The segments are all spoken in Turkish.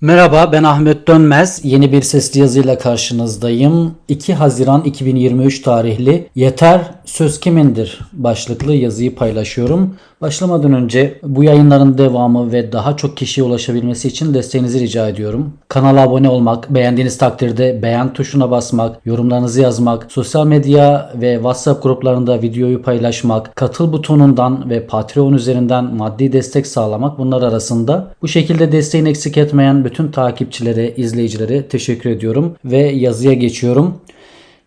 Merhaba ben Ahmet Dönmez. Yeni bir sesli yazıyla karşınızdayım. 2 Haziran 2023 tarihli Yeter Söz Kimindir başlıklı yazıyı paylaşıyorum. Başlamadan önce bu yayınların devamı ve daha çok kişiye ulaşabilmesi için desteğinizi rica ediyorum. Kanala abone olmak, beğendiğiniz takdirde beğen tuşuna basmak, yorumlarınızı yazmak, sosyal medya ve WhatsApp gruplarında videoyu paylaşmak, katıl butonundan ve Patreon üzerinden maddi destek sağlamak bunlar arasında. Bu şekilde desteğini eksik etmeyen bütün takipçilere, izleyicilere teşekkür ediyorum ve yazıya geçiyorum.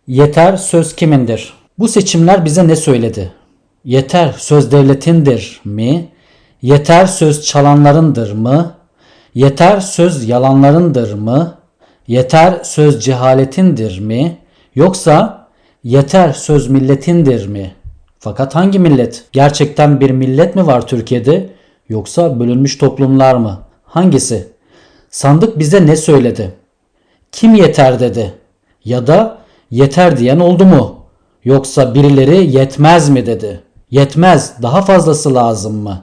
Yeter söz kimindir? Bu seçimler bize ne söyledi? Yeter söz devletindir mi? Yeter söz çalanlarındır mı? Yeter söz yalanlarındır mı? Yeter söz cehaletindir mi? Yoksa yeter söz milletindir mi? Fakat hangi millet? Gerçekten bir millet mi var Türkiye'de yoksa bölünmüş toplumlar mı? Hangisi? Sandık bize ne söyledi? Kim yeter dedi? Ya da yeter diyen oldu mu? Yoksa birileri yetmez mi dedi? Yetmez, daha fazlası lazım mı?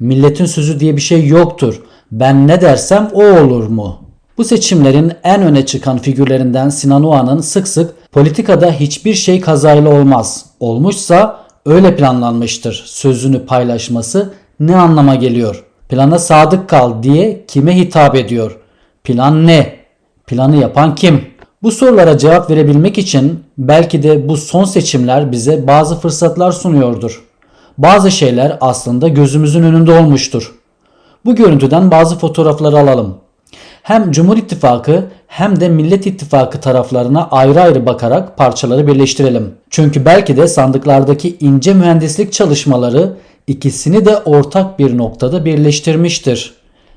Milletin sözü diye bir şey yoktur. Ben ne dersem o olur mu? Bu seçimlerin en öne çıkan figürlerinden Sinan Oğan'ın sık sık politikada hiçbir şey kazayla olmaz. Olmuşsa öyle planlanmıştır sözünü paylaşması ne anlama geliyor? Plana sadık kal diye kime hitap ediyor? Plan ne? Planı yapan kim? Bu sorulara cevap verebilmek için belki de bu son seçimler bize bazı fırsatlar sunuyordur. Bazı şeyler aslında gözümüzün önünde olmuştur. Bu görüntüden bazı fotoğrafları alalım. Hem Cumhur İttifakı hem de Millet İttifakı taraflarına ayrı ayrı bakarak parçaları birleştirelim. Çünkü belki de sandıklardaki ince mühendislik çalışmaları ikisini de ortak bir noktada birleştirmiştir.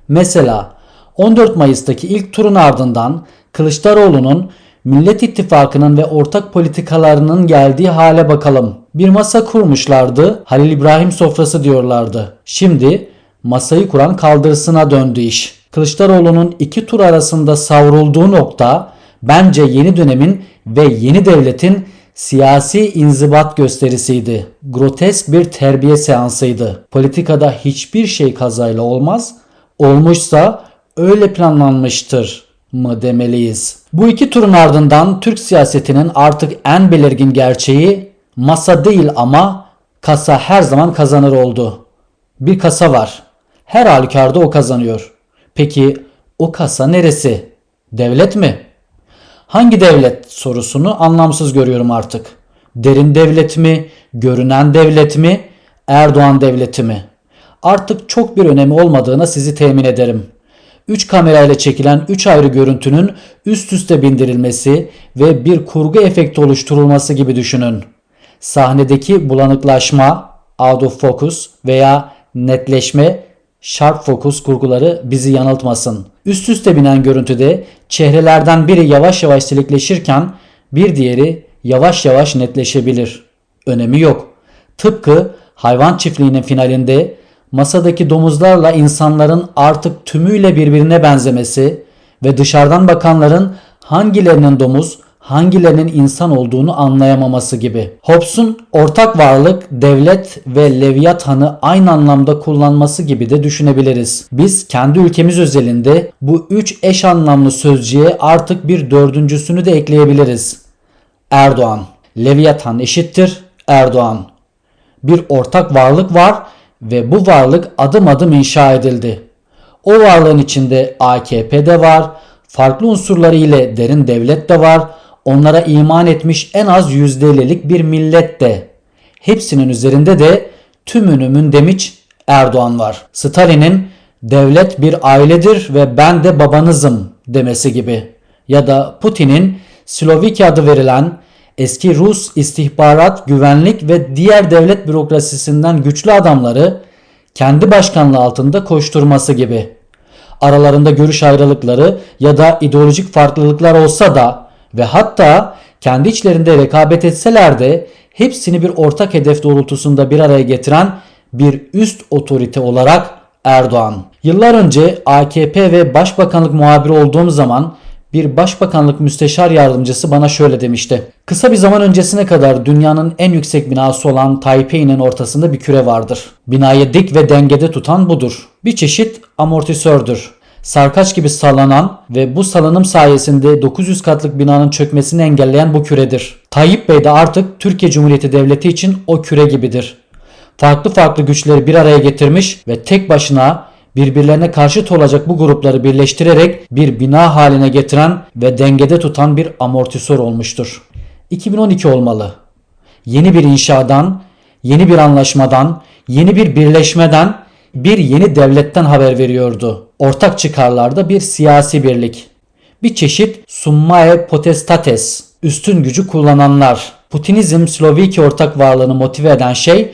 Mesela 14 Mayıs'taki ilk turun ardından Kılıçdaroğlu'nun Millet İttifakı'nın ve ortak politikalarının geldiği hale bakalım. Bir masa kurmuşlardı. Halil İbrahim sofrası diyorlardı. Şimdi masayı kuran kaldırısına döndü iş. Kılıçdaroğlu'nun iki tur arasında savrulduğu nokta bence yeni dönemin ve yeni devletin siyasi inzibat gösterisiydi. Grotesk bir terbiye seansıydı. Politikada hiçbir şey kazayla olmaz. Olmuşsa öyle planlanmıştır mı demeliyiz. Bu iki turun ardından Türk siyasetinin artık en belirgin gerçeği masa değil ama kasa her zaman kazanır oldu. Bir kasa var. Her halükarda o kazanıyor. Peki o kasa neresi? Devlet mi? Hangi devlet sorusunu anlamsız görüyorum artık. Derin devlet mi? Görünen devlet mi? Erdoğan devleti mi? Artık çok bir önemi olmadığına sizi temin ederim. 3 kamerayla çekilen 3 ayrı görüntünün üst üste bindirilmesi ve bir kurgu efekti oluşturulması gibi düşünün. Sahnedeki bulanıklaşma, out of focus veya netleşme, sharp focus kurguları bizi yanıltmasın. Üst üste binen görüntüde çehrelerden biri yavaş yavaş silikleşirken bir diğeri yavaş yavaş netleşebilir. Önemi yok. Tıpkı hayvan çiftliğinin finalinde masadaki domuzlarla insanların artık tümüyle birbirine benzemesi ve dışarıdan bakanların hangilerinin domuz, hangilerinin insan olduğunu anlayamaması gibi. Hobbes'un ortak varlık, devlet ve Leviathan'ı aynı anlamda kullanması gibi de düşünebiliriz. Biz kendi ülkemiz özelinde bu üç eş anlamlı sözcüğe artık bir dördüncüsünü de ekleyebiliriz. Erdoğan. Leviathan eşittir Erdoğan. Bir ortak varlık var ve bu varlık adım adım inşa edildi. O varlığın içinde AKP de var, farklı unsurları ile derin devlet de var, onlara iman etmiş en az %50'lik bir millet de. Hepsinin üzerinde de tümünü mündemiş Erdoğan var. Stalin'in devlet bir ailedir ve ben de babanızım demesi gibi. Ya da Putin'in Slovakya adı verilen eski Rus istihbarat, güvenlik ve diğer devlet bürokrasisinden güçlü adamları kendi başkanlığı altında koşturması gibi. Aralarında görüş ayrılıkları ya da ideolojik farklılıklar olsa da ve hatta kendi içlerinde rekabet etseler de hepsini bir ortak hedef doğrultusunda bir araya getiren bir üst otorite olarak Erdoğan. Yıllar önce AKP ve Başbakanlık muhabiri olduğum zaman bir başbakanlık müsteşar yardımcısı bana şöyle demişti. Kısa bir zaman öncesine kadar dünyanın en yüksek binası olan Taipei'nin ortasında bir küre vardır. Binayı dik ve dengede tutan budur. Bir çeşit amortisördür. sarkaç gibi sallanan ve bu salınım sayesinde 900 katlık binanın çökmesini engelleyen bu küredir. Tayyip Bey de artık Türkiye Cumhuriyeti Devleti için o küre gibidir. Farklı farklı güçleri bir araya getirmiş ve tek başına birbirlerine karşıt olacak bu grupları birleştirerek bir bina haline getiren ve dengede tutan bir amortisör olmuştur. 2012 olmalı. Yeni bir inşadan, yeni bir anlaşmadan, yeni bir birleşmeden, bir yeni devletten haber veriyordu. Ortak çıkarlarda bir siyasi birlik. Bir çeşit summae potestates, üstün gücü kullananlar. Putinizm Slovakya ortak varlığını motive eden şey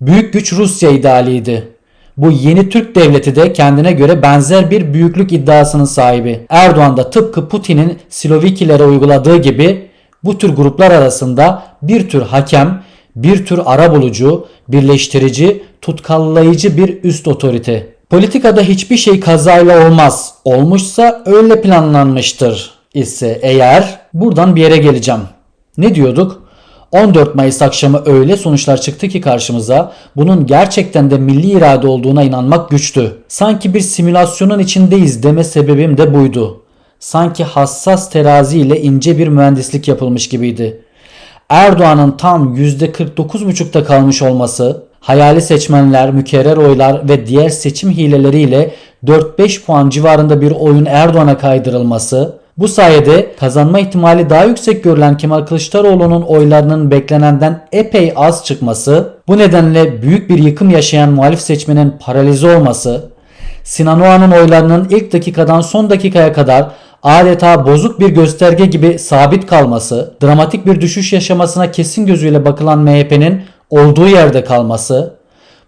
büyük güç Rusya idealiydi. Bu yeni Türk devleti de kendine göre benzer bir büyüklük iddiasının sahibi. Erdoğan da tıpkı Putin'in Slovikilere uyguladığı gibi bu tür gruplar arasında bir tür hakem, bir tür arabulucu, birleştirici, tutkallayıcı bir üst otorite. Politikada hiçbir şey kazayla olmaz. Olmuşsa öyle planlanmıştır ise eğer buradan bir yere geleceğim. Ne diyorduk? 14 Mayıs akşamı öyle sonuçlar çıktı ki karşımıza bunun gerçekten de milli irade olduğuna inanmak güçtü. Sanki bir simülasyonun içindeyiz deme sebebim de buydu. Sanki hassas terazi ile ince bir mühendislik yapılmış gibiydi. Erdoğan'ın tam %49,5'ta kalmış olması, hayali seçmenler, mükerrer oylar ve diğer seçim hileleriyle 4-5 puan civarında bir oyun Erdoğan'a kaydırılması, bu sayede kazanma ihtimali daha yüksek görülen Kemal Kılıçdaroğlu'nun oylarının beklenenden epey az çıkması, bu nedenle büyük bir yıkım yaşayan muhalif seçmenin paralize olması, Sinan Oğan'ın oylarının ilk dakikadan son dakikaya kadar adeta bozuk bir gösterge gibi sabit kalması, dramatik bir düşüş yaşamasına kesin gözüyle bakılan MHP'nin olduğu yerde kalması,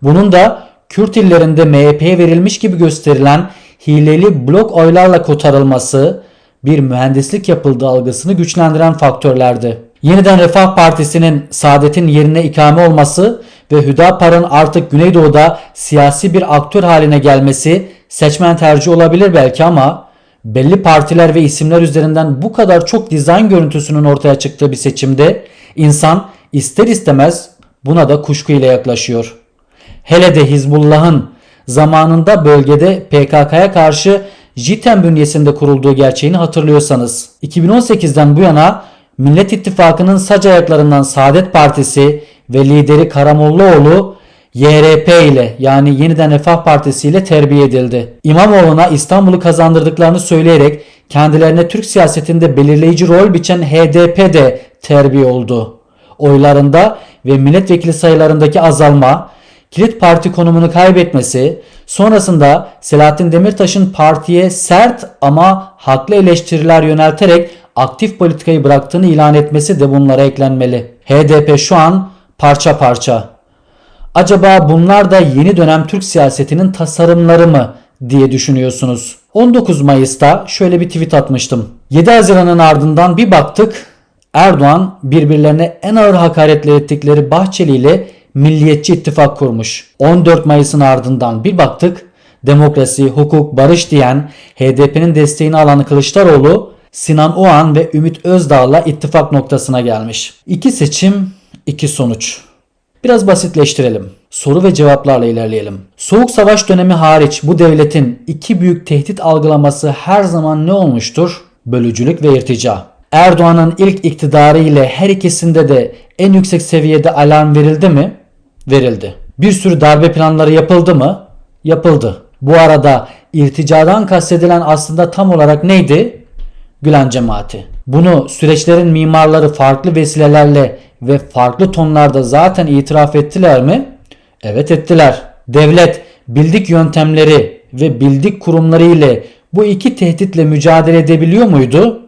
bunun da Kürt illerinde MHP'ye verilmiş gibi gösterilen hileli blok oylarla kotarılması, bir mühendislik yapıldığı algısını güçlendiren faktörlerdi. Yeniden Refah Partisi'nin Saadet'in yerine ikame olması ve Hüdapar'ın artık Güneydoğu'da siyasi bir aktör haline gelmesi seçmen tercih olabilir belki ama belli partiler ve isimler üzerinden bu kadar çok dizayn görüntüsünün ortaya çıktığı bir seçimde insan ister istemez buna da kuşku ile yaklaşıyor. Hele de Hizbullah'ın zamanında bölgede PKK'ya karşı JITEM bünyesinde kurulduğu gerçeğini hatırlıyorsanız 2018'den bu yana Millet İttifakı'nın sac ayaklarından Saadet Partisi ve lideri Karamollaoğlu YRP ile yani Yeniden Refah Partisi ile terbiye edildi. İmamoğlu'na İstanbul'u kazandırdıklarını söyleyerek kendilerine Türk siyasetinde belirleyici rol biçen HDP de terbiye oldu. Oylarında ve milletvekili sayılarındaki azalma, kilit parti konumunu kaybetmesi, sonrasında Selahattin Demirtaş'ın partiye sert ama haklı eleştiriler yönelterek aktif politikayı bıraktığını ilan etmesi de bunlara eklenmeli. HDP şu an parça parça. Acaba bunlar da yeni dönem Türk siyasetinin tasarımları mı diye düşünüyorsunuz. 19 Mayıs'ta şöyle bir tweet atmıştım. 7 Haziran'ın ardından bir baktık Erdoğan birbirlerine en ağır hakaretler ettikleri Bahçeli ile Milliyetçi ittifak kurmuş. 14 Mayıs'ın ardından bir baktık demokrasi, hukuk, barış diyen HDP'nin desteğini alan Kılıçdaroğlu Sinan Oğan ve Ümit Özdağ'la ittifak noktasına gelmiş. İki seçim, iki sonuç. Biraz basitleştirelim. Soru ve cevaplarla ilerleyelim. Soğuk savaş dönemi hariç bu devletin iki büyük tehdit algılaması her zaman ne olmuştur? Bölücülük ve irtica. Erdoğan'ın ilk iktidarı ile her ikisinde de en yüksek seviyede alarm verildi mi? Verildi. Bir sürü darbe planları yapıldı mı? Yapıldı. Bu arada irticadan kastedilen aslında tam olarak neydi? Gülen cemaati. Bunu süreçlerin mimarları farklı vesilelerle ve farklı tonlarda zaten itiraf ettiler mi? Evet ettiler. Devlet bildik yöntemleri ve bildik kurumları ile bu iki tehditle mücadele edebiliyor muydu?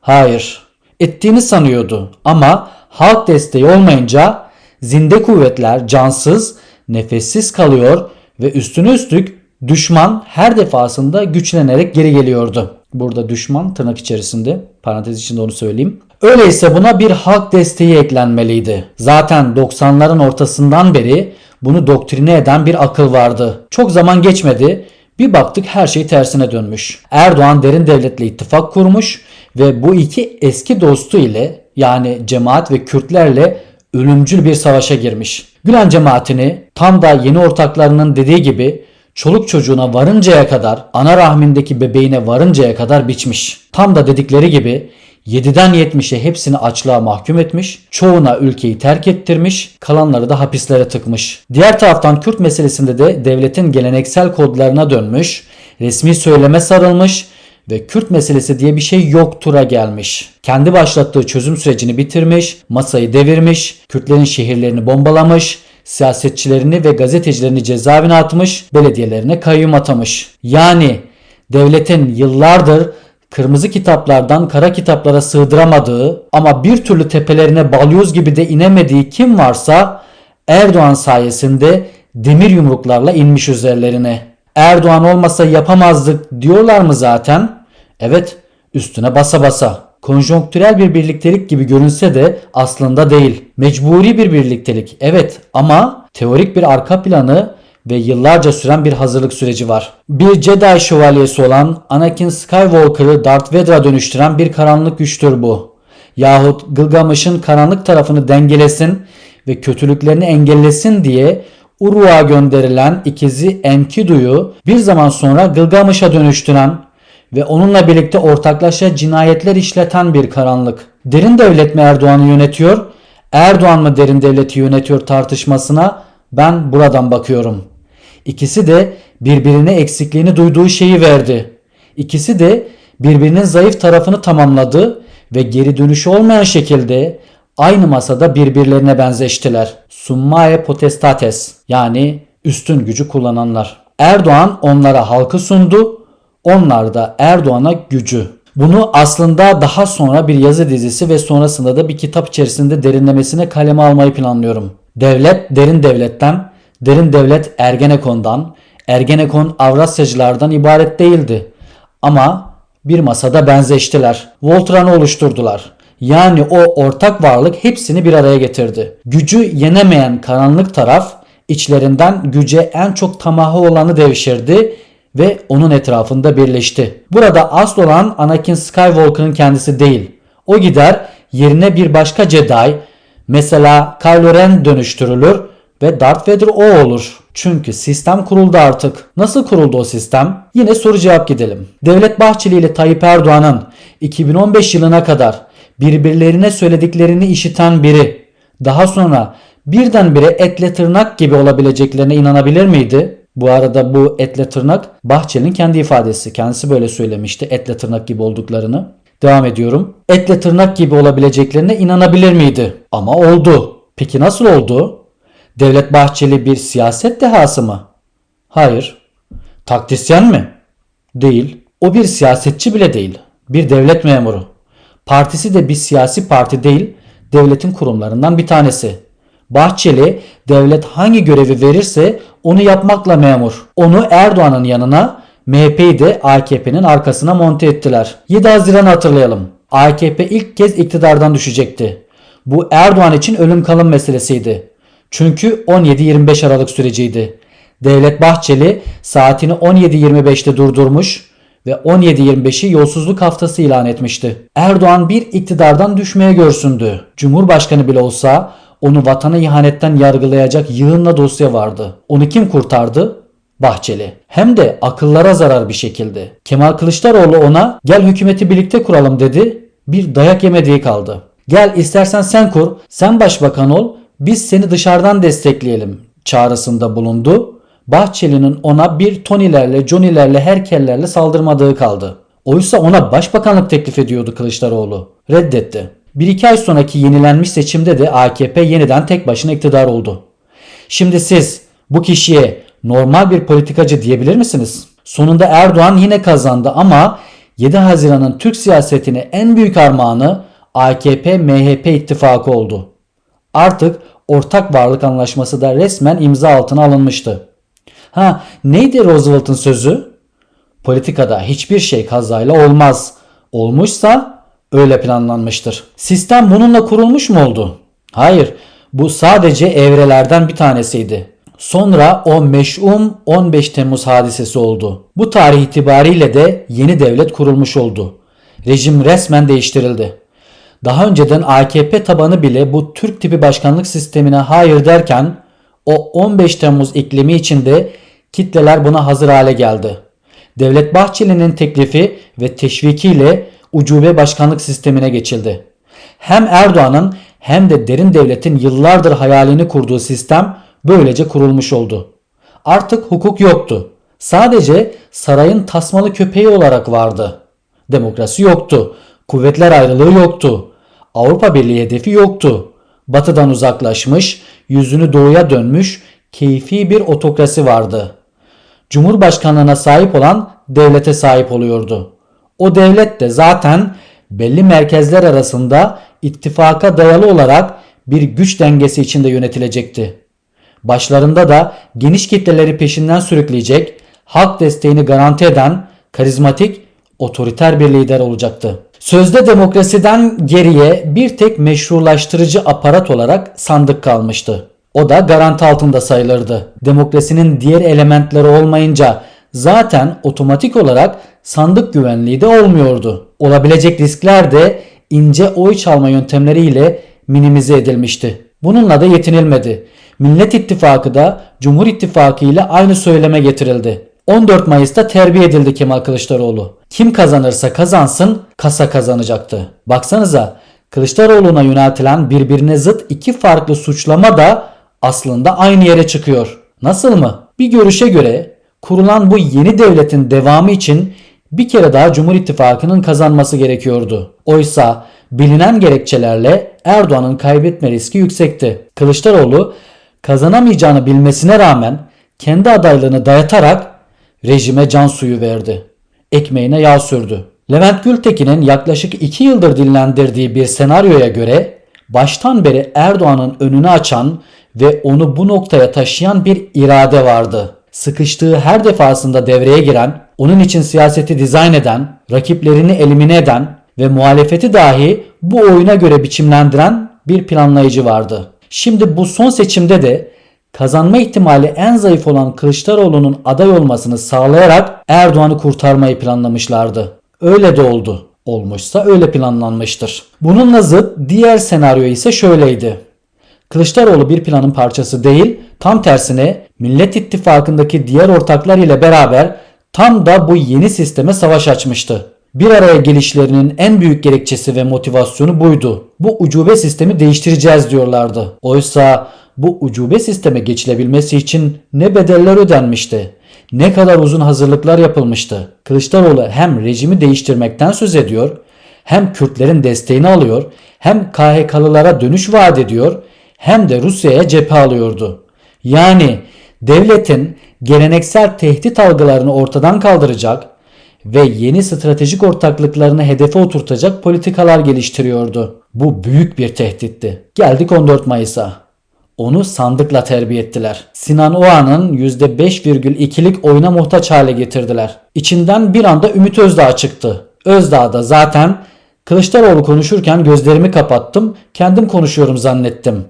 Hayır. Ettiğini sanıyordu ama halk desteği olmayınca zinde kuvvetler cansız, nefessiz kalıyor ve üstüne üstlük düşman her defasında güçlenerek geri geliyordu. Burada düşman tırnak içerisinde parantez içinde onu söyleyeyim. Öyleyse buna bir halk desteği eklenmeliydi. Zaten 90'ların ortasından beri bunu doktrine eden bir akıl vardı. Çok zaman geçmedi. Bir baktık her şey tersine dönmüş. Erdoğan derin devletle ittifak kurmuş ve bu iki eski dostu ile yani cemaat ve Kürtlerle ölümcül bir savaşa girmiş. Gülen cemaatini tam da yeni ortaklarının dediği gibi Çoluk çocuğuna varıncaya kadar, ana rahmindeki bebeğine varıncaya kadar biçmiş. Tam da dedikleri gibi 7'den 70'e hepsini açlığa mahkum etmiş, çoğuna ülkeyi terk ettirmiş, kalanları da hapislere tıkmış. Diğer taraftan Kürt meselesinde de devletin geleneksel kodlarına dönmüş, resmi söyleme sarılmış ve Kürt meselesi diye bir şey yoktura gelmiş. Kendi başlattığı çözüm sürecini bitirmiş, masayı devirmiş, Kürtlerin şehirlerini bombalamış, siyasetçilerini ve gazetecilerini cezaevine atmış, belediyelerine kayyum atamış. Yani devletin yıllardır kırmızı kitaplardan kara kitaplara sığdıramadığı ama bir türlü tepelerine balyoz gibi de inemediği kim varsa Erdoğan sayesinde demir yumruklarla inmiş üzerlerine. Erdoğan olmasa yapamazdık diyorlar mı zaten? Evet, üstüne basa basa. Konjonktürel bir birliktelik gibi görünse de aslında değil. Mecburi bir birliktelik evet ama teorik bir arka planı ve yıllarca süren bir hazırlık süreci var. Bir Jedi şövalyesi olan Anakin Skywalker'ı Darth Vader'a dönüştüren bir karanlık güçtür bu. Yahut Gılgamış'ın karanlık tarafını dengelesin ve kötülüklerini engellesin diye Uruk'a gönderilen ikizi Enkidu'yu bir zaman sonra Gılgamış'a dönüştüren ve onunla birlikte ortaklaşa cinayetler işleten bir karanlık. Derin devlet mi Erdoğan'ı yönetiyor, Erdoğan mı derin devleti yönetiyor tartışmasına ben buradan bakıyorum. İkisi de birbirine eksikliğini duyduğu şeyi verdi. İkisi de birbirinin zayıf tarafını tamamladı ve geri dönüşü olmayan şekilde aynı masada birbirlerine benzeştiler. Summae potestates yani üstün gücü kullananlar. Erdoğan onlara halkı sundu, onlar da Erdoğan'a gücü. Bunu aslında daha sonra bir yazı dizisi ve sonrasında da bir kitap içerisinde derinlemesine kaleme almayı planlıyorum. Devlet derin devletten, derin devlet Ergenekon'dan, Ergenekon Avrasyacılardan ibaret değildi. Ama bir masada benzeştiler. Voltran'ı oluşturdular. Yani o ortak varlık hepsini bir araya getirdi. Gücü yenemeyen karanlık taraf içlerinden güce en çok tamahı olanı devşirdi ve onun etrafında birleşti. Burada asıl olan Anakin Skywalker'ın kendisi değil. O gider yerine bir başka Jedi mesela Kylo Ren dönüştürülür ve Darth Vader o olur. Çünkü sistem kuruldu artık. Nasıl kuruldu o sistem? Yine soru cevap gidelim. Devlet Bahçeli ile Tayyip Erdoğan'ın 2015 yılına kadar birbirlerine söylediklerini işiten biri daha sonra birdenbire etle tırnak gibi olabileceklerine inanabilir miydi? Bu arada bu etle tırnak Bahçeli'nin kendi ifadesi. Kendisi böyle söylemişti etle tırnak gibi olduklarını. Devam ediyorum. Etle tırnak gibi olabileceklerine inanabilir miydi? Ama oldu. Peki nasıl oldu? Devlet Bahçeli bir siyaset dehası mı? Hayır. Taktisyen mi? Değil. O bir siyasetçi bile değil. Bir devlet memuru. Partisi de bir siyasi parti değil, devletin kurumlarından bir tanesi. Bahçeli devlet hangi görevi verirse onu yapmakla memur. Onu Erdoğan'ın yanına MHP'yi de AKP'nin arkasına monte ettiler. 7 Haziran hatırlayalım. AKP ilk kez iktidardan düşecekti. Bu Erdoğan için ölüm kalım meselesiydi. Çünkü 17-25 Aralık süreciydi. Devlet Bahçeli saatini 17.25'te durdurmuş ve 17-25'i yolsuzluk haftası ilan etmişti. Erdoğan bir iktidardan düşmeye görsündü. Cumhurbaşkanı bile olsa onu vatana ihanetten yargılayacak yığınla dosya vardı. Onu kim kurtardı? Bahçeli. Hem de akıllara zarar bir şekilde. Kemal Kılıçdaroğlu ona gel hükümeti birlikte kuralım dedi. Bir dayak yemediği kaldı. Gel istersen sen kur, sen başbakan ol, biz seni dışarıdan destekleyelim çağrısında bulundu. Bahçeli'nin ona bir Tony'lerle, Johnny'lerle, Herkel'lerle saldırmadığı kaldı. Oysa ona başbakanlık teklif ediyordu Kılıçdaroğlu. Reddetti. Bir iki ay sonraki yenilenmiş seçimde de AKP yeniden tek başına iktidar oldu. Şimdi siz bu kişiye normal bir politikacı diyebilir misiniz? Sonunda Erdoğan yine kazandı ama 7 Haziran'ın Türk siyasetine en büyük armağanı AKP-MHP ittifakı oldu. Artık ortak varlık anlaşması da resmen imza altına alınmıştı. Ha neydi Roosevelt'ın sözü? Politikada hiçbir şey kazayla olmaz. Olmuşsa öyle planlanmıştır. Sistem bununla kurulmuş mu oldu? Hayır. Bu sadece evrelerden bir tanesiydi. Sonra o meş'um 15 Temmuz hadisesi oldu. Bu tarih itibariyle de yeni devlet kurulmuş oldu. Rejim resmen değiştirildi. Daha önceden AKP tabanı bile bu Türk tipi başkanlık sistemine hayır derken o 15 Temmuz iklimi içinde Kitleler buna hazır hale geldi. Devlet Bahçeli'nin teklifi ve teşvikiyle ucube başkanlık sistemine geçildi. Hem Erdoğan'ın hem de derin devletin yıllardır hayalini kurduğu sistem böylece kurulmuş oldu. Artık hukuk yoktu. Sadece sarayın tasmalı köpeği olarak vardı. Demokrasi yoktu. Kuvvetler ayrılığı yoktu. Avrupa Birliği hedefi yoktu. Batıdan uzaklaşmış, yüzünü doğuya dönmüş, keyfi bir otokrasi vardı. Cumhurbaşkanlığına sahip olan devlete sahip oluyordu. O devlet de zaten belli merkezler arasında ittifaka dayalı olarak bir güç dengesi içinde yönetilecekti. Başlarında da geniş kitleleri peşinden sürükleyecek, halk desteğini garanti eden karizmatik, otoriter bir lider olacaktı. Sözde demokrasiden geriye bir tek meşrulaştırıcı aparat olarak sandık kalmıştı. O da garanti altında sayılırdı. Demokrasinin diğer elementleri olmayınca zaten otomatik olarak sandık güvenliği de olmuyordu. Olabilecek riskler de ince oy çalma yöntemleriyle minimize edilmişti. Bununla da yetinilmedi. Millet İttifakı da Cumhur İttifakı ile aynı söyleme getirildi. 14 Mayıs'ta terbiye edildi Kemal Kılıçdaroğlu. Kim kazanırsa kazansın kasa kazanacaktı. Baksanıza Kılıçdaroğlu'na yöneltilen birbirine zıt iki farklı suçlama da aslında aynı yere çıkıyor. Nasıl mı? Bir görüşe göre kurulan bu yeni devletin devamı için bir kere daha Cumhur İttifakı'nın kazanması gerekiyordu. Oysa bilinen gerekçelerle Erdoğan'ın kaybetme riski yüksekti. Kılıçdaroğlu kazanamayacağını bilmesine rağmen kendi adaylığını dayatarak rejime can suyu verdi. Ekmeğine yağ sürdü. Levent Gültekin'in yaklaşık 2 yıldır dinlendirdiği bir senaryoya göre baştan beri Erdoğan'ın önünü açan ve onu bu noktaya taşıyan bir irade vardı. Sıkıştığı her defasında devreye giren, onun için siyaseti dizayn eden, rakiplerini elimine eden ve muhalefeti dahi bu oyuna göre biçimlendiren bir planlayıcı vardı. Şimdi bu son seçimde de kazanma ihtimali en zayıf olan Kılıçdaroğlu'nun aday olmasını sağlayarak Erdoğan'ı kurtarmayı planlamışlardı. Öyle de oldu. Olmuşsa öyle planlanmıştır. Bununla zıt diğer senaryo ise şöyleydi. Kılıçdaroğlu bir planın parçası değil, tam tersine Millet İttifakı'ndaki diğer ortaklar ile beraber tam da bu yeni sisteme savaş açmıştı. Bir araya gelişlerinin en büyük gerekçesi ve motivasyonu buydu. Bu ucube sistemi değiştireceğiz diyorlardı. Oysa bu ucube sisteme geçilebilmesi için ne bedeller ödenmişti, ne kadar uzun hazırlıklar yapılmıştı. Kılıçdaroğlu hem rejimi değiştirmekten söz ediyor, hem Kürtlerin desteğini alıyor, hem KHK'lılara dönüş vaat ediyor, hem de Rusya'ya cephe alıyordu. Yani devletin geleneksel tehdit algılarını ortadan kaldıracak ve yeni stratejik ortaklıklarını hedefe oturtacak politikalar geliştiriyordu. Bu büyük bir tehditti. Geldik 14 Mayıs'a. Onu sandıkla terbiye ettiler. Sinan Oğan'ın %5,2'lik oyuna muhtaç hale getirdiler. İçinden bir anda Ümit Özdağ çıktı. Özdağ da zaten Kılıçdaroğlu konuşurken gözlerimi kapattım, kendim konuşuyorum zannettim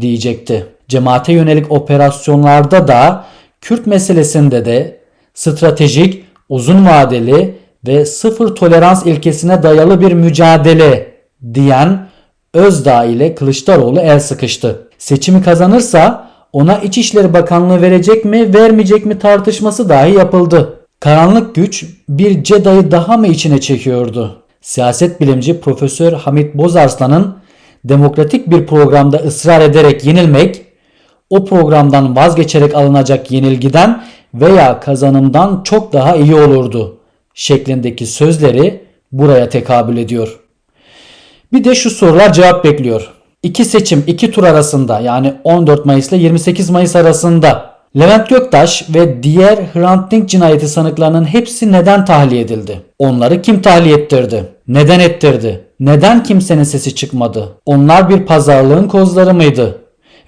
diyecekti. Cemaate yönelik operasyonlarda da Kürt meselesinde de stratejik, uzun vadeli ve sıfır tolerans ilkesine dayalı bir mücadele diyen Özdağ ile Kılıçdaroğlu el sıkıştı. Seçimi kazanırsa ona İçişleri Bakanlığı verecek mi vermeyecek mi tartışması dahi yapıldı. Karanlık güç bir Ceda'yı daha mı içine çekiyordu? Siyaset bilimci Profesör Hamit Bozarslan'ın demokratik bir programda ısrar ederek yenilmek, o programdan vazgeçerek alınacak yenilgiden veya kazanımdan çok daha iyi olurdu şeklindeki sözleri buraya tekabül ediyor. Bir de şu sorular cevap bekliyor. İki seçim, iki tur arasında yani 14 Mayıs ile 28 Mayıs arasında Levent Göktaş ve diğer Hrant Dink cinayeti sanıklarının hepsi neden tahliye edildi? Onları kim tahliye ettirdi? Neden ettirdi? Neden kimsenin sesi çıkmadı? Onlar bir pazarlığın kozları mıydı?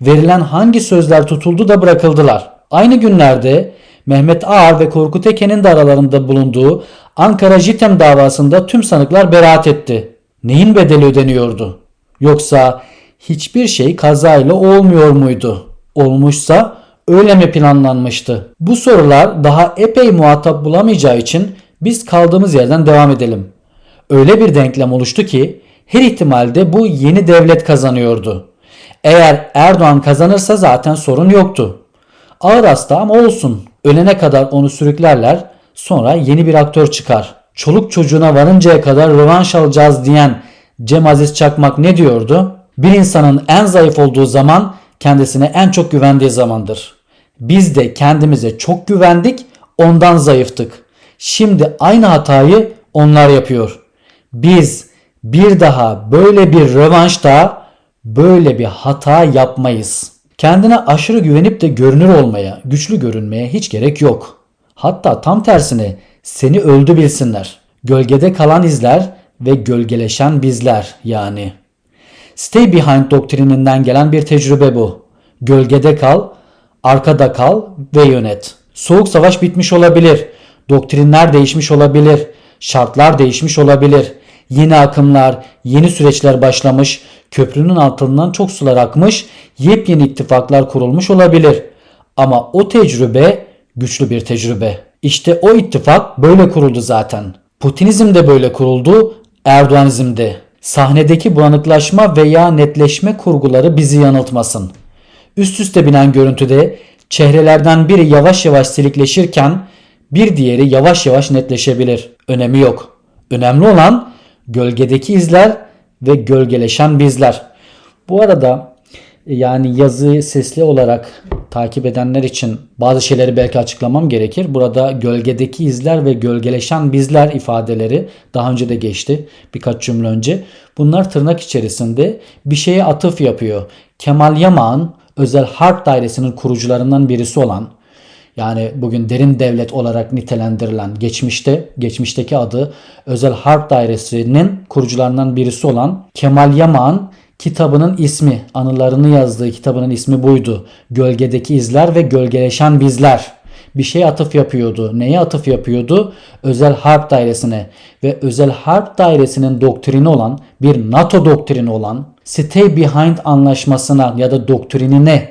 Verilen hangi sözler tutuldu da bırakıldılar? Aynı günlerde Mehmet Ağar ve Korkut Eken'in de aralarında bulunduğu Ankara JITEM davasında tüm sanıklar beraat etti. Neyin bedeli ödeniyordu? Yoksa hiçbir şey kazayla olmuyor muydu? Olmuşsa öyle mi planlanmıştı? Bu sorular daha epey muhatap bulamayacağı için biz kaldığımız yerden devam edelim. Öyle bir denklem oluştu ki her ihtimalde bu yeni devlet kazanıyordu. Eğer Erdoğan kazanırsa zaten sorun yoktu. Ağır hasta ama olsun. Ölene kadar onu sürüklerler. Sonra yeni bir aktör çıkar. Çoluk çocuğuna varıncaya kadar rövanş alacağız diyen Cem Aziz Çakmak ne diyordu? Bir insanın en zayıf olduğu zaman kendisine en çok güvendiği zamandır. Biz de kendimize çok güvendik, ondan zayıftık. Şimdi aynı hatayı onlar yapıyor. Biz bir daha böyle bir rövanşta böyle bir hata yapmayız. Kendine aşırı güvenip de görünür olmaya, güçlü görünmeye hiç gerek yok. Hatta tam tersine seni öldü bilsinler. Gölgede kalan izler ve gölgeleşen bizler yani. Stay behind doktrininden gelen bir tecrübe bu. Gölgede kal, arkada kal ve yönet. Soğuk savaş bitmiş olabilir. Doktrinler değişmiş olabilir. Şartlar değişmiş olabilir. Yeni akımlar, yeni süreçler başlamış. Köprünün altından çok sular akmış. Yepyeni ittifaklar kurulmuş olabilir. Ama o tecrübe güçlü bir tecrübe. İşte o ittifak böyle kuruldu zaten. Putinizm de böyle kuruldu, Erdoğanizm de. Sahnedeki bulanıklaşma veya netleşme kurguları bizi yanıltmasın. Üst üste binen görüntüde çehrelerden biri yavaş yavaş silikleşirken bir diğeri yavaş yavaş netleşebilir. Önemi yok. Önemli olan gölgedeki izler ve gölgeleşen bizler. Bu arada yani yazı sesli olarak takip edenler için bazı şeyleri belki açıklamam gerekir. Burada gölgedeki izler ve gölgeleşen bizler ifadeleri daha önce de geçti birkaç cümle önce. Bunlar tırnak içerisinde bir şeye atıf yapıyor. Kemal Yamak'ın özel harp dairesinin kurucularından birisi olan yani bugün derin devlet olarak nitelendirilen geçmişte geçmişteki adı Özel Harp Dairesi'nin kurucularından birisi olan Kemal Yamak'ın kitabının ismi, anılarını yazdığı kitabının ismi buydu. Gölgedeki izler ve gölgeleşen bizler. Bir şey atıf yapıyordu. Neye atıf yapıyordu? Özel Harp Dairesi'ne ve Özel Harp Dairesi'nin doktrini olan bir NATO doktrini olan Stay Behind anlaşmasına ya da doktrinine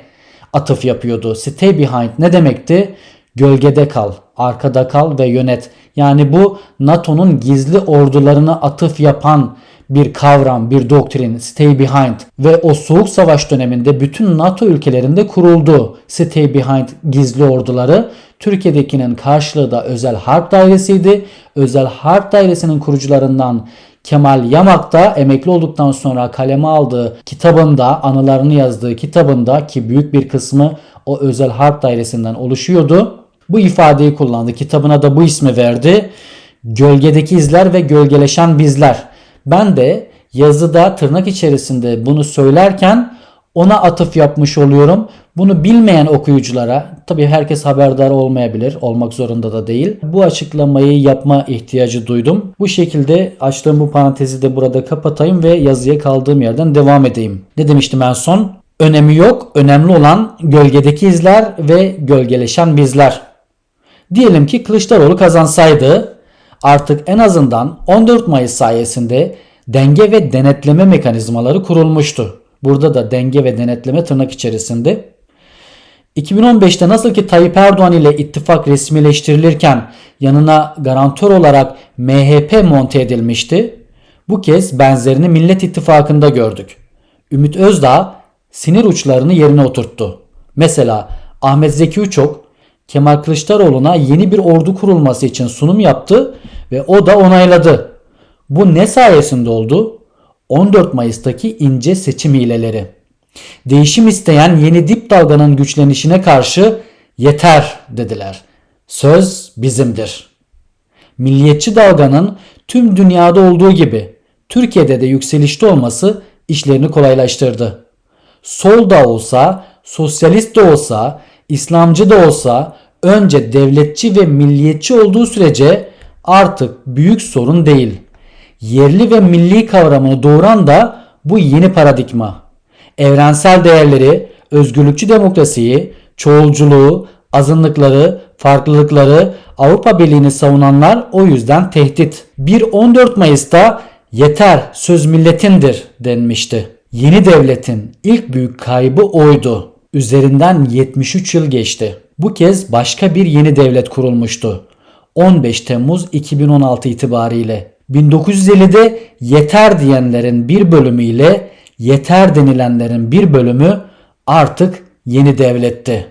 atıf yapıyordu. Stay behind ne demekti? Gölgede kal, arkada kal ve yönet. Yani bu NATO'nun gizli ordularına atıf yapan bir kavram, bir doktrin, stay behind ve o soğuk savaş döneminde bütün NATO ülkelerinde kuruldu. Stay behind gizli orduları. Türkiye'dekinin karşılığı da özel harp dairesiydi. Özel harp dairesinin kurucularından Kemal Yamak da emekli olduktan sonra kaleme aldığı kitabında, anılarını yazdığı kitabında ki büyük bir kısmı o özel harp dairesinden oluşuyordu. Bu ifadeyi kullandı. Kitabına da bu ismi verdi. Gölgedeki izler ve gölgeleşen bizler. Ben de yazıda tırnak içerisinde bunu söylerken ona atıf yapmış oluyorum. Bunu bilmeyen okuyuculara tabii herkes haberdar olmayabilir, olmak zorunda da değil. Bu açıklamayı yapma ihtiyacı duydum. Bu şekilde açtığım bu parantezi de burada kapatayım ve yazıya kaldığım yerden devam edeyim. Ne demiştim en son? Önemi yok, önemli olan gölgedeki izler ve gölgeleşen bizler. Diyelim ki Kılıçdaroğlu kazansaydı artık en azından 14 Mayıs sayesinde denge ve denetleme mekanizmaları kurulmuştu. Burada da denge ve denetleme tırnak içerisinde. 2015'te nasıl ki Tayyip Erdoğan ile ittifak resmileştirilirken yanına garantör olarak MHP monte edilmişti. Bu kez benzerini Millet İttifakı'nda gördük. Ümit Özdağ sinir uçlarını yerine oturttu. Mesela Ahmet Zeki Uçok Kemal Kılıçdaroğlu'na yeni bir ordu kurulması için sunum yaptı ve o da onayladı. Bu ne sayesinde oldu? 14 Mayıs'taki ince seçim hileleri. Değişim isteyen yeni dip dalganın güçlenişine karşı yeter dediler. Söz bizimdir. Milliyetçi dalganın tüm dünyada olduğu gibi Türkiye'de de yükselişte olması işlerini kolaylaştırdı. Sol da olsa, sosyalist de olsa, İslamcı da olsa önce devletçi ve milliyetçi olduğu sürece artık büyük sorun değil. Yerli ve milli kavramını doğuran da bu yeni paradigma. Evrensel değerleri, özgürlükçü demokrasiyi, çoğulculuğu, azınlıkları, farklılıkları, Avrupa Birliği'ni savunanlar o yüzden tehdit. 1-14 Mayıs'ta yeter söz milletindir denmişti. Yeni devletin ilk büyük kaybı oydu. Üzerinden 73 yıl geçti. Bu kez başka bir yeni devlet kurulmuştu. 15 Temmuz 2016 itibariyle 1950'de yeter diyenlerin bir bölümüyle yeter denilenlerin bir bölümü artık yeni devletti.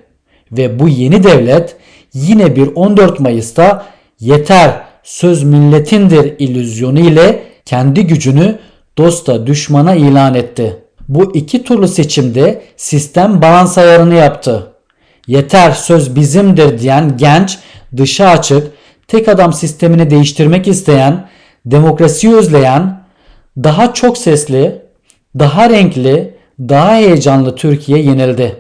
Ve bu yeni devlet yine bir 14 Mayıs'ta yeter söz milletindir illüzyonu ile kendi gücünü dosta düşmana ilan etti. Bu iki turlu seçimde sistem balans ayarını yaptı. Yeter söz bizimdir diyen genç, dışa açık, tek adam sistemini değiştirmek isteyen, demokrasiyi özleyen, daha çok sesli, daha renkli, daha heyecanlı Türkiye yenildi.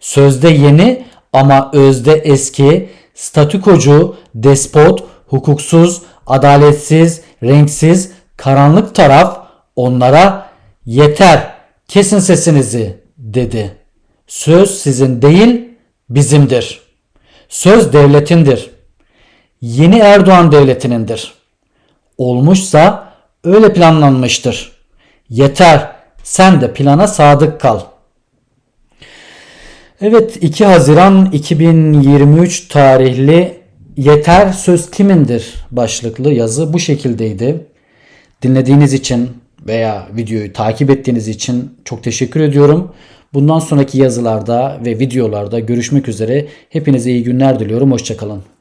Sözde yeni ama özde eski, statükocu, despot, hukuksuz, adaletsiz, renksiz, karanlık taraf onlara yeter, kesin sesinizi dedi. Söz sizin değil, bizimdir. Söz devletindir. Yeni Erdoğan devletinindir. Olmuşsa öyle planlanmıştır. Yeter, sen de plana sadık kal. Evet 2 Haziran 2023 tarihli Yeter Söz Kimindir başlıklı yazı bu şekildeydi. Dinlediğiniz için veya videoyu takip ettiğiniz için çok teşekkür ediyorum. Bundan sonraki yazılarda ve videolarda görüşmek üzere. Hepinize iyi günler diliyorum. Hoşçakalın.